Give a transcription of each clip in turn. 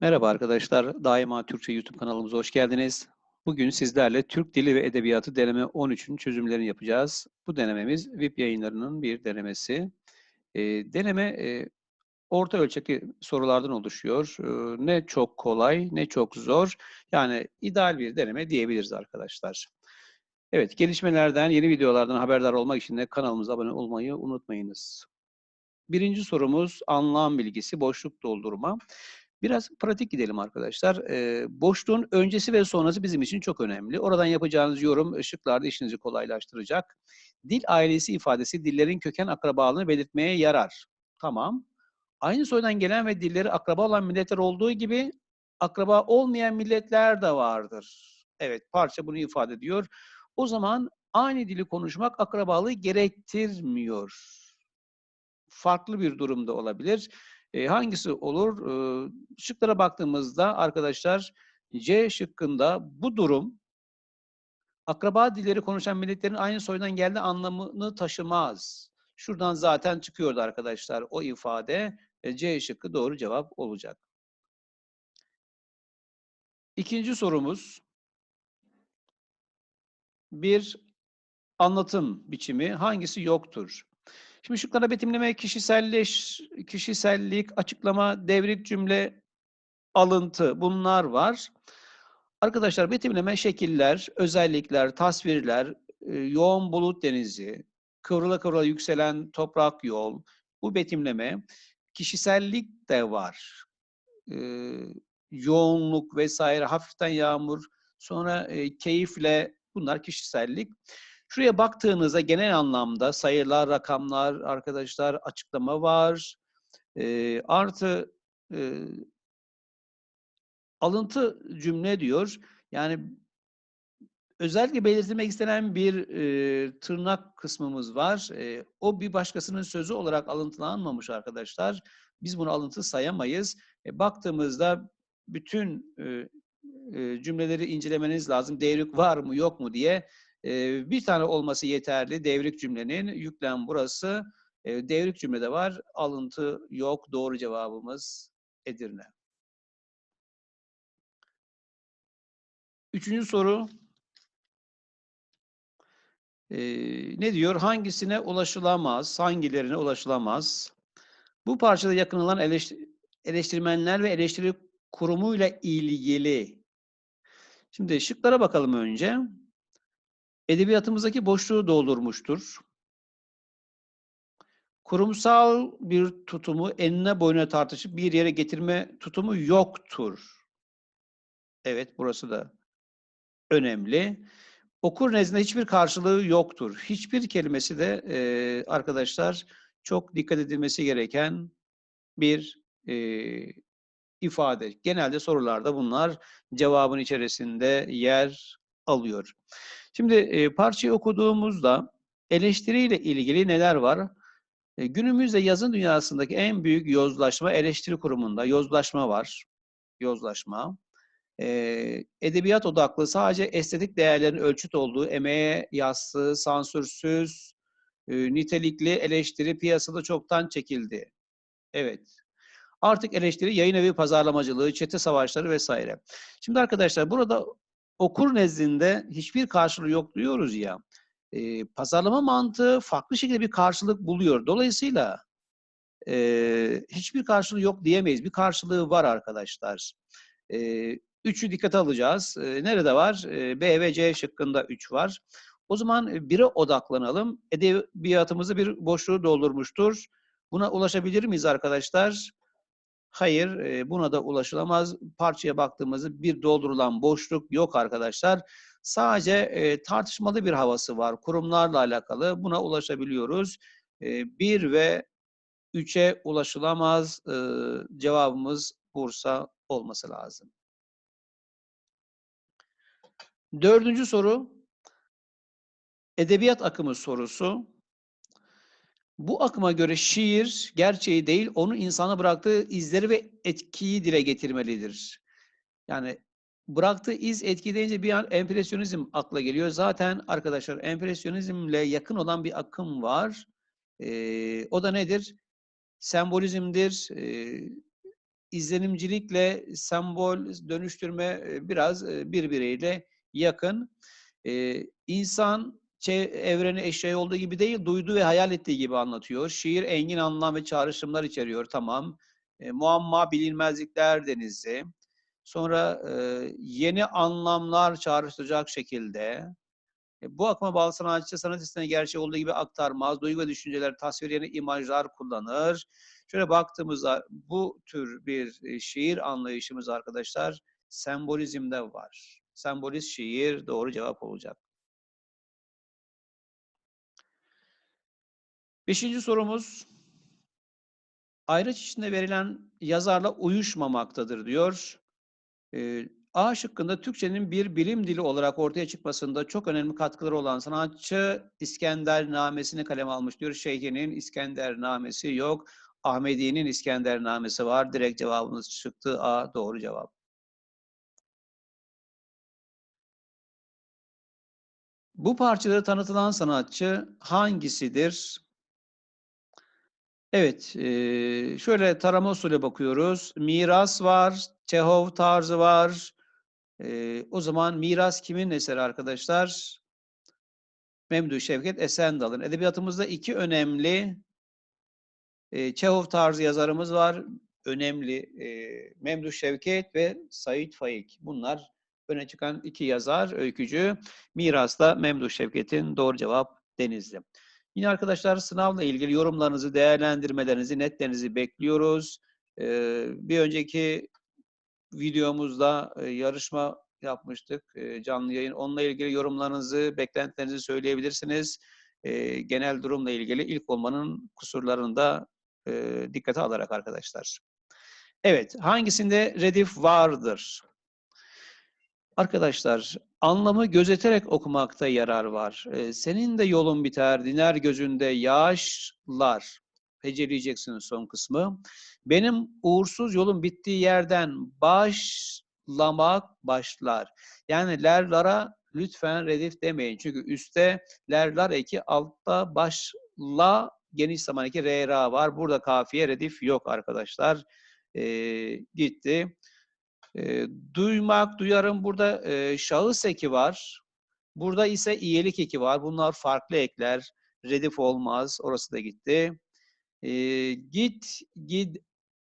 Merhaba arkadaşlar, Daima Türkçe YouTube kanalımıza hoş geldiniz. Bugün sizlerle Türk Dili ve Edebiyatı deneme 13'ün çözümlerini yapacağız. Bu denememiz VIP yayınlarının bir denemesi. E, deneme e, orta ölçekli sorulardan oluşuyor. E, ne çok kolay ne çok zor. Yani ideal bir deneme diyebiliriz arkadaşlar. Evet, gelişmelerden, yeni videolardan haberdar olmak için de kanalımıza abone olmayı unutmayınız. Birinci sorumuz anlam bilgisi, boşluk doldurma. Biraz pratik gidelim arkadaşlar. Ee, boşluğun öncesi ve sonrası bizim için çok önemli. Oradan yapacağınız yorum ışıklarda işinizi kolaylaştıracak. Dil ailesi ifadesi dillerin köken akrabalığını belirtmeye yarar. Tamam. Aynı soydan gelen ve dilleri akraba olan milletler olduğu gibi akraba olmayan milletler de vardır. Evet, parça bunu ifade ediyor. O zaman aynı dili konuşmak akrabalığı gerektirmiyor. Farklı bir durumda olabilir. E, hangisi olur? E, şıklara baktığımızda arkadaşlar C şıkkında bu durum akraba dilleri konuşan milletlerin aynı soydan geldiği anlamını taşımaz. Şuradan zaten çıkıyordu arkadaşlar o ifade. E, C şıkkı doğru cevap olacak. İkinci sorumuz bir anlatım biçimi hangisi yoktur? Şimdi şıklara betimleme, kişiselleş, kişisellik, açıklama, devrik cümle, alıntı bunlar var. Arkadaşlar betimleme şekiller, özellikler, tasvirler, e, yoğun bulut denizi, kıvrıla kıvrıla yükselen toprak yol, bu betimleme. Kişisellik de var. Ee, yoğunluk vesaire, hafiften yağmur, sonra e, keyifle bunlar kişisellik. Şuraya baktığınızda genel anlamda sayılar, rakamlar, arkadaşlar açıklama var. E, artı e, alıntı cümle diyor. Yani özellikle belirtilmek istenen bir e, tırnak kısmımız var. E, o bir başkasının sözü olarak alıntılanmamış arkadaşlar. Biz bunu alıntı sayamayız. E, baktığımızda bütün e, e, cümleleri incelemeniz lazım. Devrik var mı yok mu diye bir tane olması yeterli devrik cümlenin. Yüklem burası. devrik cümlede var. Alıntı yok. Doğru cevabımız Edirne. Üçüncü soru. Ne diyor? Hangisine ulaşılamaz? Hangilerine ulaşılamaz? Bu parçada yakınılan eleştir eleştirmenler ve eleştiri kurumuyla ilgili. Şimdi şıklara bakalım önce edebiyatımızdaki boşluğu doldurmuştur. Kurumsal bir tutumu enine boyuna tartışıp bir yere getirme tutumu yoktur. Evet burası da önemli. Okur nezdinde hiçbir karşılığı yoktur. Hiçbir kelimesi de e, arkadaşlar çok dikkat edilmesi gereken bir e, ifade. Genelde sorularda bunlar cevabın içerisinde yer alıyor. Şimdi e, parçayı okuduğumuzda eleştiriyle ilgili neler var? E, günümüzde yazın dünyasındaki en büyük yozlaşma eleştiri kurumunda yozlaşma var. Yozlaşma. E, edebiyat odaklı sadece estetik değerlerin ölçüt olduğu emeğe yassı, sansürsüz, e, nitelikli eleştiri piyasada çoktan çekildi. Evet. Artık eleştiri yayın evi pazarlamacılığı, çete savaşları vesaire. Şimdi arkadaşlar burada okur nezdinde hiçbir karşılığı yok diyoruz ya. E, pazarlama mantığı farklı şekilde bir karşılık buluyor. Dolayısıyla e, hiçbir karşılığı yok diyemeyiz. Bir karşılığı var arkadaşlar. E, üçü dikkate alacağız. E, nerede var? E, B ve C şıkkında üç var. O zaman bire odaklanalım. Edebiyatımızı bir boşluğu doldurmuştur. Buna ulaşabilir miyiz arkadaşlar? Hayır, buna da ulaşılamaz. Parçaya baktığımızda bir doldurulan boşluk yok arkadaşlar. Sadece tartışmalı bir havası var. Kurumlarla alakalı buna ulaşabiliyoruz. Bir ve üçe ulaşılamaz. Cevabımız Bursa olması lazım. Dördüncü soru. Edebiyat akımı sorusu. Bu akıma göre şiir gerçeği değil, onun insana bıraktığı izleri ve etkiyi dile getirmelidir. Yani bıraktığı iz etki deyince bir an empresyonizm akla geliyor. Zaten arkadaşlar empresyonizmle yakın olan bir akım var. Ee, o da nedir? Sembolizmdir. Ee, izlenimcilikle sembol dönüştürme e, biraz e, birbiriyle yakın. E, insan çe- evreni eşya olduğu gibi değil, duyduğu ve hayal ettiği gibi anlatıyor. Şiir engin anlam ve çağrışımlar içeriyor, tamam. E, muamma bilinmezlikler denizi. Sonra e, yeni anlamlar çağrıştıracak şekilde. E, bu akıma bağlı sanatçı sanat eserine gerçek olduğu gibi aktarmaz. Duygu ve düşünceler, tasvir yerine imajlar kullanır. Şöyle baktığımızda bu tür bir e, şiir anlayışımız arkadaşlar sembolizmde var. Sembolist şiir doğru cevap olacak. Beşinci sorumuz. Ayraç içinde verilen yazarla uyuşmamaktadır diyor. Ee, A şıkkında Türkçenin bir bilim dili olarak ortaya çıkmasında çok önemli katkıları olan sanatçı İskender Namesini kaleme almış diyor. Şeyhi'nin İskender Namesi yok. Ahmedi'nin İskender Namesi var. Direkt cevabımız çıktı. A doğru cevap. Bu parçada tanıtılan sanatçı hangisidir? Evet, eee, şöyle tarama usulü bakıyoruz. Miras var, Çehov tarzı var. Eee, o zaman miras kimin eseri arkadaşlar? Memduh Şevket Esendal'ın. Edebiyatımızda iki önemli eee Çehov tarzı yazarımız var. Önemli eee Memduh Şevket ve Sait Faik. Bunlar öne çıkan iki yazar, öykücü. Miras'ta Memduh Şevket'in doğru cevap Denizli. Yine arkadaşlar sınavla ilgili yorumlarınızı, değerlendirmelerinizi, netlerinizi bekliyoruz. Ee, bir önceki videomuzda e, yarışma yapmıştık, e, canlı yayın. Onunla ilgili yorumlarınızı, beklentilerinizi söyleyebilirsiniz. E, genel durumla ilgili ilk olmanın kusurlarını da dikkate alarak arkadaşlar. Evet, hangisinde redif vardır? Arkadaşlar, anlamı gözeterek okumakta yarar var. Ee, senin de yolun biter, diner gözünde yaşlar. Heceleyeceksiniz son kısmı. Benim uğursuz yolum bittiği yerden başlamak başlar. Yani lerlara lütfen redif demeyin. Çünkü üstte lerlar eki, altta başla geniş zaman eki re var. Burada kafiye redif yok arkadaşlar. Ee, gitti. E, duymak, duyarım burada e, şahıs eki var. Burada ise iyelik eki var. Bunlar farklı ekler. Redif olmaz. Orası da gitti. E, git, gid,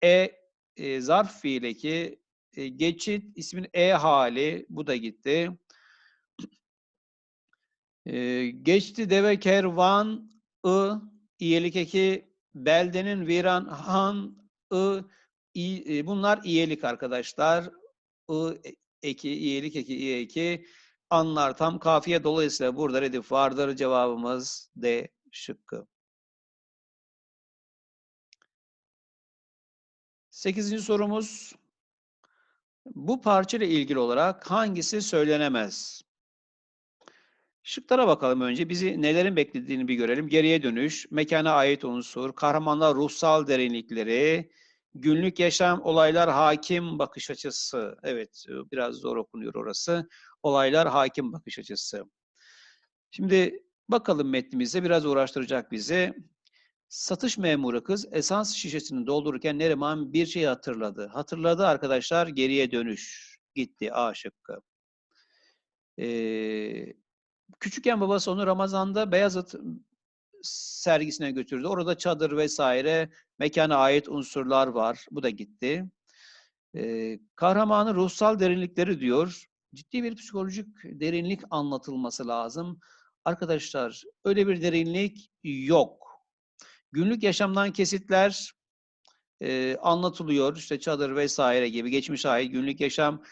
e, e zarf fiil eki. E, geçit ismin e hali. Bu da gitti. E, geçti deve kervan ı iyelik eki beldenin viran han ı i, bunlar iyelik arkadaşlar. I eki, iyilik eki, i eki anlar tam kafiye dolayısıyla burada redif vardır. Cevabımız D şıkkı. Sekizinci sorumuz. Bu parça ile ilgili olarak hangisi söylenemez? Şıklara bakalım önce. Bizi nelerin beklediğini bir görelim. Geriye dönüş, mekana ait unsur, kahramanlar ruhsal derinlikleri, Günlük yaşam, olaylar, hakim bakış açısı. Evet, e, biraz zor okunuyor orası. Olaylar, hakim bakış açısı. Şimdi bakalım metnimize biraz uğraştıracak bizi. Satış memuru kız esans şişesini doldururken Neriman bir şey hatırladı. Hatırladı arkadaşlar geriye dönüş. Gitti A şıkkı. Ee, küçükken babası onu Ramazan'da Beyazıt sergisine götürdü. Orada çadır vesaire mekana ait unsurlar var. Bu da gitti. Ee, kahramanın ruhsal derinlikleri diyor. Ciddi bir psikolojik derinlik anlatılması lazım. Arkadaşlar öyle bir derinlik yok. Günlük yaşamdan kesitler e, anlatılıyor. İşte çadır vesaire gibi geçmiş ait günlük yaşam.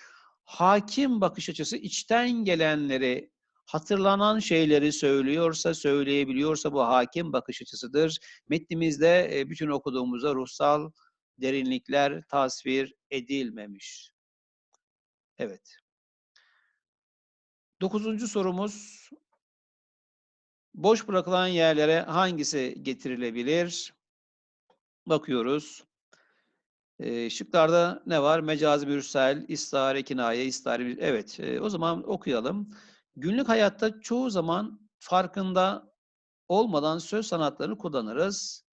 Hakim bakış açısı içten gelenleri hatırlanan şeyleri söylüyorsa, söyleyebiliyorsa bu hakim bakış açısıdır. Metnimizde e, bütün okuduğumuzda ruhsal derinlikler tasvir edilmemiş. Evet. Dokuzuncu sorumuz. Boş bırakılan yerlere hangisi getirilebilir? Bakıyoruz. E, şıklarda ne var? Mecazi mürsel, istare kinaye, istare... Evet, e, o zaman okuyalım. Günlük hayatta çoğu zaman farkında olmadan söz sanatlarını kullanırız.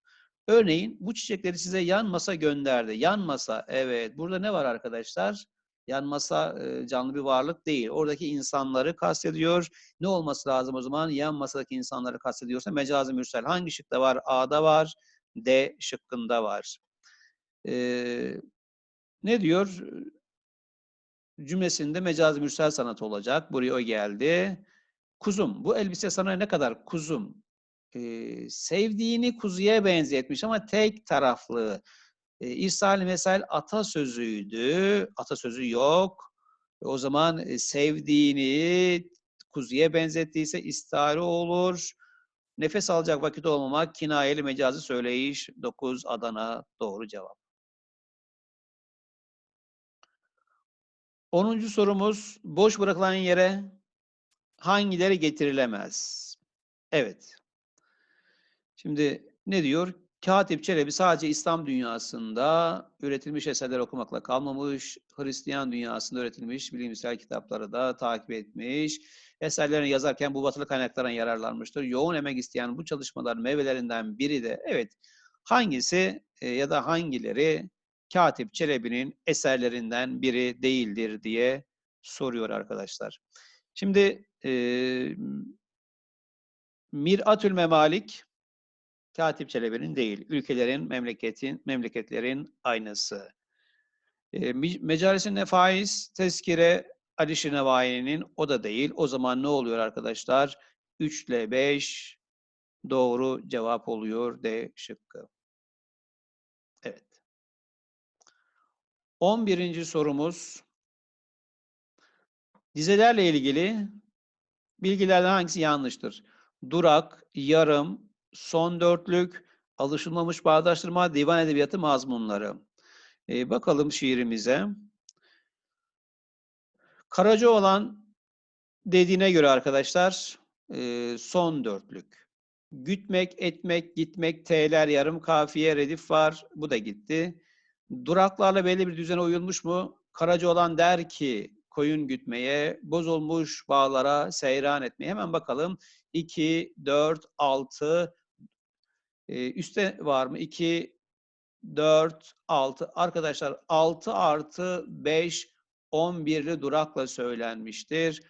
Örneğin bu çiçekleri size yan masa gönderdi. Yan masa, evet. Burada ne var arkadaşlar? Yan masa e, canlı bir varlık değil. Oradaki insanları kastediyor. Ne olması lazım o zaman? Yan masadaki insanları kastediyorsa mecazi mürsel. Hangi şıkta var? A'da var. D şıkkında var. Ee, ne diyor? Cümlesinde mecazi mürsel sanat olacak. Buraya o geldi. Kuzum, bu elbise sana ne kadar kuzum? Ee, sevdiğini kuzuya benzetmiş ama tek taraflı. Ee, İrsal mesel atasözüydü. Atasözü yok. O zaman e, sevdiğini kuzuya benzettiyse istare olur. Nefes alacak vakit olmamak kinayeli mecazi söyleyiş 9 Adana doğru cevap. 10. sorumuz boş bırakılan yere hangileri getirilemez? Evet. Şimdi ne diyor? Katip Çelebi sadece İslam dünyasında üretilmiş eserler okumakla kalmamış, Hristiyan dünyasında üretilmiş bilimsel kitapları da takip etmiş. Eserlerini yazarken bu batılı kaynaklardan yararlanmıştır. Yoğun emek isteyen bu çalışmaların meyvelerinden biri de evet hangisi e, ya da hangileri Katip Çelebi'nin eserlerinden biri değildir diye soruyor arkadaşlar. Şimdi e, Miratül Memalik Katip Çelebi'nin değil. Ülkelerin, memleketin, memleketlerin aynısı. E, Mecalisin Nefais, Tezkire Ali Şinevai'nin o da değil. O zaman ne oluyor arkadaşlar? 3 ile 5 doğru cevap oluyor D şıkkı. 11. sorumuz dizelerle ilgili bilgilerden hangisi yanlıştır? Durak, yarım, son dörtlük, alışılmamış bağdaştırma, divan edebiyatı mazmunları. Ee, bakalım şiirimize. Karaca olan dediğine göre arkadaşlar e, son dörtlük. Gütmek, etmek, gitmek, T'ler yarım kafiye, redif var. Bu da gitti. Duraklarla belli bir düzene uyulmuş mu? Karaca olan der ki koyun gütmeye, bozulmuş bağlara seyran etmeye. Hemen bakalım. 2, 4, 6, ee, üste var mı? 2, 4, 6. Arkadaşlar 6 artı 5, 11'li durakla söylenmiştir.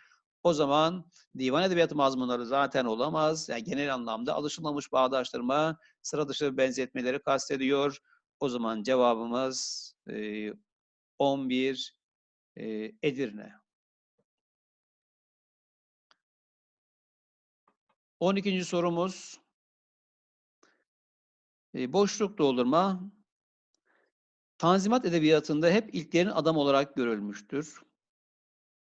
O zaman divan edebiyatı mazmunları zaten olamaz. Yani genel anlamda alışılmamış bağdaştırma, sıra dışı benzetmeleri kastediyor. O zaman cevabımız e, 11 e, Edirne. 12. sorumuz e, boşluk doldurma Tanzimat edebiyatında hep ilklerin adam olarak görülmüştür.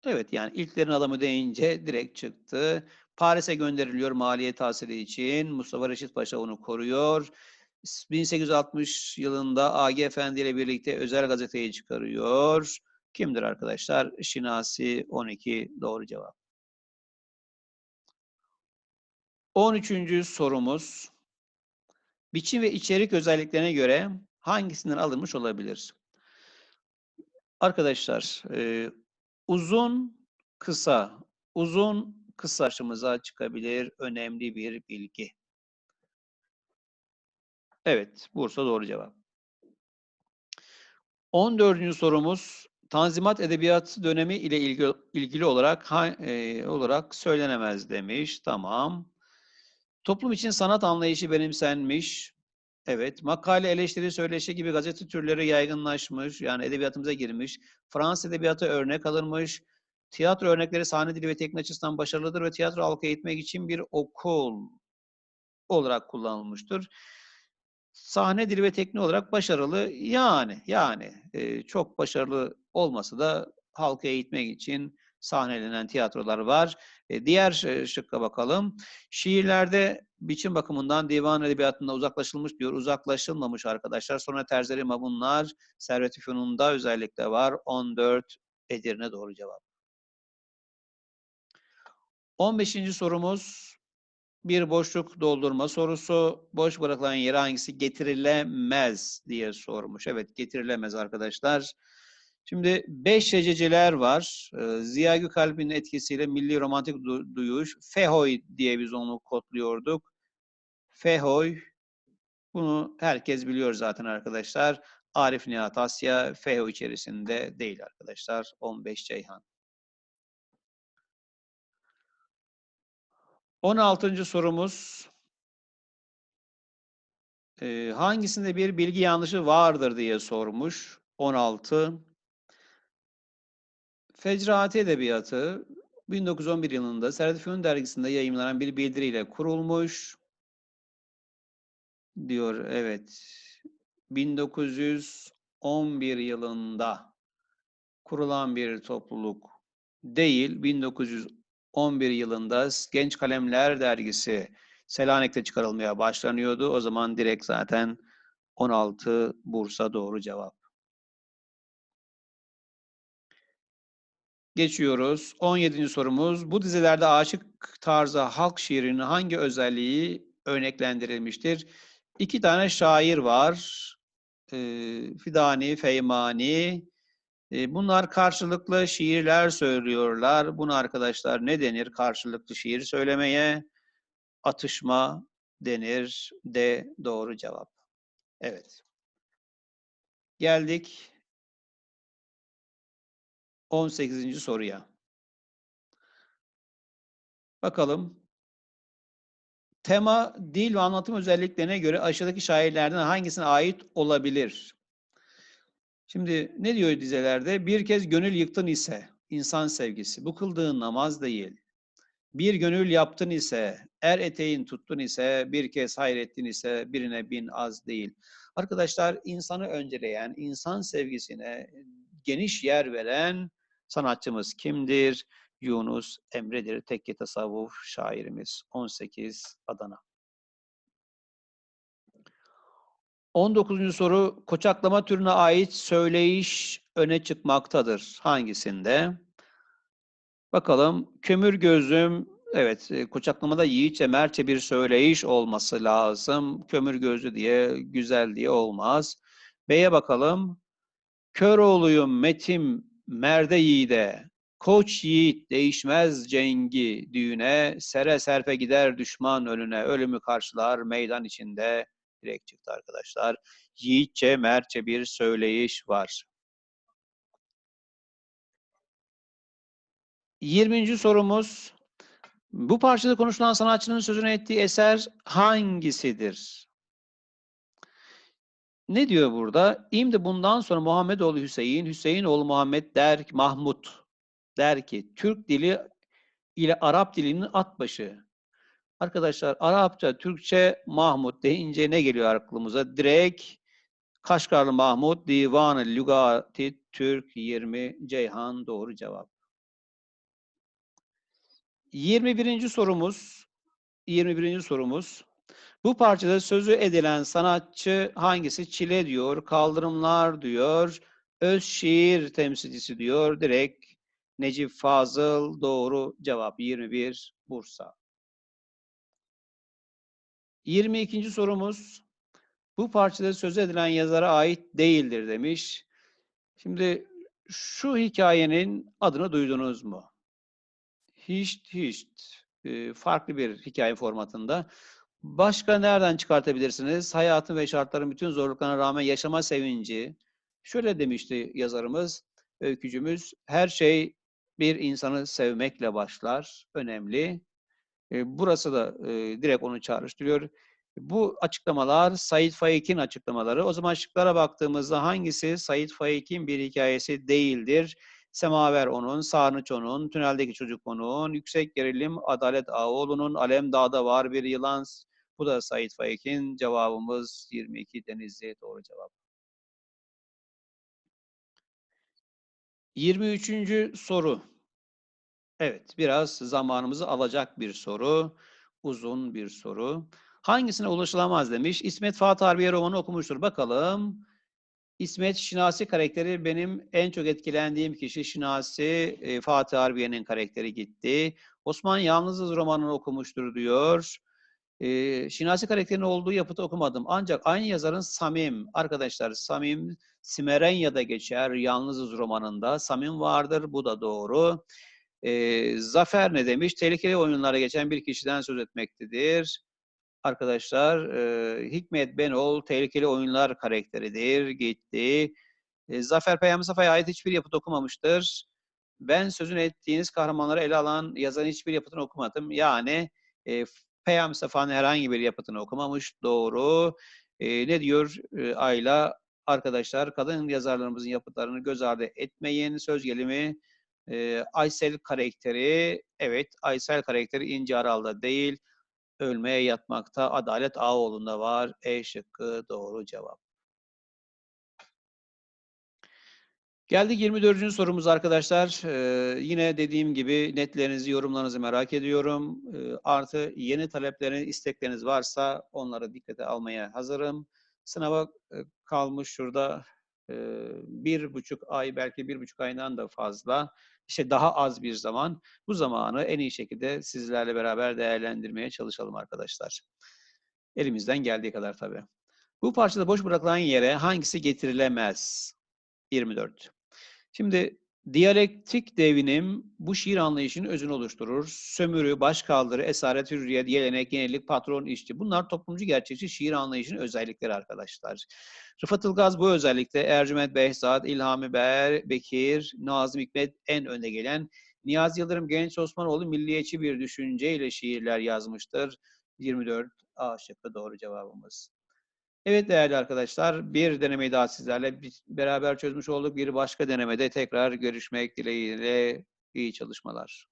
Evet yani ilklerin adamı deyince direkt çıktı. Paris'e gönderiliyor maliye tahsili için. Mustafa Reşit Paşa onu koruyor. 1860 yılında AG Efendi ile birlikte özel gazeteyi çıkarıyor. Kimdir arkadaşlar? Şinasi 12 doğru cevap. 13. sorumuz. Biçim ve içerik özelliklerine göre hangisinden alınmış olabilir? Arkadaşlar, e, uzun, kısa, uzun, kısa karşımıza çıkabilir önemli bir bilgi. Evet, Bursa doğru cevap. 14. sorumuz Tanzimat Edebiyat dönemi ile ilgili, ilgili olarak e, olarak söylenemez demiş. Tamam. Toplum için sanat anlayışı benimsenmiş. Evet, makale, eleştiri, söyleşi gibi gazete türleri yaygınlaşmış, yani edebiyatımıza girmiş. Fransız edebiyatı örnek alınmış. Tiyatro örnekleri sahne dili ve teknik açısından başarılıdır ve tiyatro halkı eğitmek için bir okul olarak kullanılmıştır. Sahne dili ve teknik olarak başarılı yani yani e, çok başarılı olması da halkı eğitmek için sahnelenen tiyatrolar var. E, diğer e, şıkka bakalım. Şiirlerde biçim bakımından divan edebiyatında uzaklaşılmış diyor. Uzaklaşılmamış arkadaşlar. Sonra Terzeri Mabunlar, Servet-i özellikle var. 14 Edirne doğru cevap. 15. sorumuz bir boşluk doldurma sorusu. Boş bırakılan yere hangisi getirilemez diye sormuş. Evet getirilemez arkadaşlar. Şimdi beş şececeler var. Ee, Ziya Gökalp'in etkisiyle milli romantik duyuş. Fehoy diye biz onu kodluyorduk. Fehoy. Bunu herkes biliyor zaten arkadaşlar. Arif Nihat Asya FEHO içerisinde değil arkadaşlar. 15 Ceyhan. 16. sorumuz e, hangisinde bir bilgi yanlışı vardır diye sormuş. 16. Fecraati Edebiyatı 1911 yılında Servet Fünun dergisinde yayımlanan bir bildiriyle kurulmuş. Diyor evet. 1911 yılında kurulan bir topluluk değil. 1911 yılında Genç Kalemler dergisi Selanik'te çıkarılmaya başlanıyordu. O zaman direkt zaten 16 Bursa doğru cevap. Geçiyoruz. 17. sorumuz. Bu dizilerde aşık tarzı halk şiirinin hangi özelliği örneklendirilmiştir? İki tane şair var. Ee, Fidani, Feymani. Bunlar karşılıklı şiirler söylüyorlar. Bunu arkadaşlar ne denir karşılıklı şiir söylemeye? Atışma denir. De doğru cevap. Evet. Geldik 18. soruya. Bakalım. Tema, dil ve anlatım özelliklerine göre aşağıdaki şairlerden hangisine ait olabilir? Şimdi ne diyor dizelerde? Bir kez gönül yıktın ise insan sevgisi. Bu kıldığın namaz değil. Bir gönül yaptın ise, er eteğin tuttun ise, bir kez hayrettin ise birine bin az değil. Arkadaşlar insanı önceleyen, insan sevgisine geniş yer veren sanatçımız kimdir? Yunus Emre'dir. Tekke tasavvuf şairimiz. 18 Adana. 19. soru koçaklama türüne ait söyleyiş öne çıkmaktadır. Hangisinde? Bakalım kömür gözüm evet e, koçaklamada yiğitçe mertçe bir söyleyiş olması lazım. Kömür gözü diye güzel diye olmaz. B'ye bakalım. Kör oğluyum metim merde yiğide Koç yiğit değişmez cengi düğüne, sere serpe gider düşman önüne, ölümü karşılar meydan içinde direkt çıktı arkadaşlar. Yiğitçe, mertçe bir söyleyiş var. 20. sorumuz. Bu parçada konuşulan sanatçının sözünü ettiği eser hangisidir? Ne diyor burada? İmdi bundan sonra Muhammed oğlu Hüseyin, Hüseyin oğlu Muhammed der ki Mahmud der ki Türk dili ile Arap dilinin at başı. Arkadaşlar Arapça, Türkçe Mahmud deyince ne geliyor aklımıza? Direkt Kaşgarlı Mahmud Divanı Lügati Türk 20 Ceyhan doğru cevap. 21. sorumuz 21. sorumuz bu parçada sözü edilen sanatçı hangisi? Çile diyor, kaldırımlar diyor, öz şiir temsilcisi diyor, direkt Necip Fazıl doğru cevap 21 Bursa. 22. sorumuz bu parçada söz edilen yazara ait değildir demiş. Şimdi şu hikayenin adını duydunuz mu? Hiç hiç e, farklı bir hikaye formatında. Başka nereden çıkartabilirsiniz? Hayatın ve şartların bütün zorluklarına rağmen yaşama sevinci. Şöyle demişti yazarımız, öykücümüz, her şey bir insanı sevmekle başlar. Önemli. Burası da direkt onu çağrıştırıyor. Bu açıklamalar Said Faik'in açıklamaları. O zaman şıklara baktığımızda hangisi Said Faik'in bir hikayesi değildir? Semaver onun, Sarnıç onun, Tüneldeki Çocuk onun, Yüksek Gerilim Adalet Ağoğlu'nun, Alem Dağ'da var bir yılan. Bu da Said Faik'in cevabımız 22 Denizli doğru cevap. 23. soru. Evet, biraz zamanımızı alacak bir soru. Uzun bir soru. Hangisine ulaşılamaz demiş. İsmet Fatih Harbiye romanı okumuştur. Bakalım. İsmet Şinasi karakteri benim en çok etkilendiğim kişi. Şinasi e, Fatih Harbiye'nin karakteri gitti. Osman Yalnızız romanını okumuştur diyor. E, Şinasi karakterinin olduğu yapıtı okumadım. Ancak aynı yazarın Samim, arkadaşlar Samim Simerenya'da geçer Yalnızız romanında. Samim vardır, bu da doğru. E, Zafer ne demiş? Tehlikeli oyunlara geçen bir kişiden söz etmektedir. arkadaşlar e, Hikmet Benol tehlikeli oyunlar karakteridir. Gitti. E, Zafer Peyami Safa'ya ait hiçbir yapıt okumamıştır. Ben sözünü ettiğiniz kahramanları ele alan yazan hiçbir yapıtını okumadım. Yani e, Peyami Safa'nın herhangi bir yapıtını okumamış. Doğru. E, ne diyor e, Ayla? Arkadaşlar kadın yazarlarımızın yapıtlarını göz ardı etmeyin. Söz gelimi e, Aysel karakteri, evet Aysel karakteri İnci Aral'da değil, ölmeye yatmakta Adalet Ağoğlu'nda var. E şıkkı doğru cevap. Geldik 24. sorumuz arkadaşlar. Ee, yine dediğim gibi netlerinizi, yorumlarınızı merak ediyorum. Ee, artı yeni talepleriniz, istekleriniz varsa onları dikkate almaya hazırım. Sınava kalmış şurada bir buçuk ay, belki bir buçuk aydan da fazla. İşte daha az bir zaman. Bu zamanı en iyi şekilde sizlerle beraber değerlendirmeye çalışalım arkadaşlar. Elimizden geldiği kadar tabii. Bu parçada boş bırakılan yere hangisi getirilemez? 24. Şimdi diyalektik devinim bu şiir anlayışının özünü oluşturur. Sömürü, başkaldırı, esaret, hürriyet, gelenek, yenilik, patron, işçi. Bunlar toplumcu gerçekçi şiir anlayışının özellikleri arkadaşlar. Rıfat Ilgaz bu özellikle Ercüment Behzat, İlhami Ber, Bekir, Nazım Hikmet en önde gelen. Niyazi Yıldırım Genç Osmanoğlu milliyetçi bir düşünceyle şiirler yazmıştır. 24 A şıkkı doğru cevabımız. Evet değerli arkadaşlar, bir denemeyi daha sizlerle beraber çözmüş olduk. Bir başka denemede tekrar görüşmek dileğiyle iyi çalışmalar.